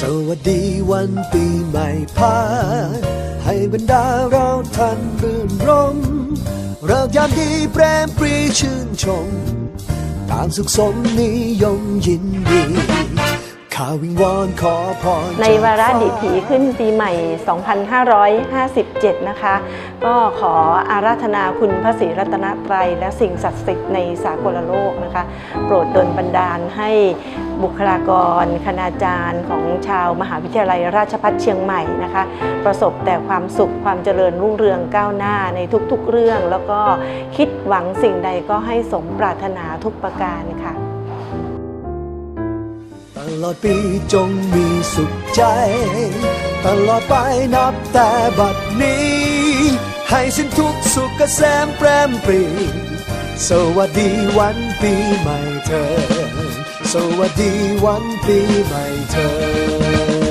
สวัสดีวันปีใหม่พาให้บรรดาเราท่านรื่นรมเริกยามดีแปรมปรีชื่นชม ต่างสุขสมนิยมยินดี ในวาระดิถีขึ้นปีใหม่ 2557 นะคะ ก็ขออาราธนาคุณพระศรีรัตนตรัยและสิ่งศักดิ์สิทธิ์ในสากลโลกนะคะ โปรดดลบันดาลให้บุคลากร คณาจารย์ของชาวมหาวิทยาลัยราชภัฏเชียงใหม่นะคะ ประสบแต่ความสุขความเจริญรุ่งเรืองก้าวหน้าในทุกๆเรื่อง แล้วก็คิดหวังสิ่งใดก็ให้สมปรารถนาทุกประการค่ะ ลอดปีจงมีสุขใจ ตลอดไปนับแต่บัดนี้ ให้สิ้นทุกสุขเกษมแปรมปรี สวัสดีวันปีใหม่เธอ สวัสดีวันปีใหม่เธอ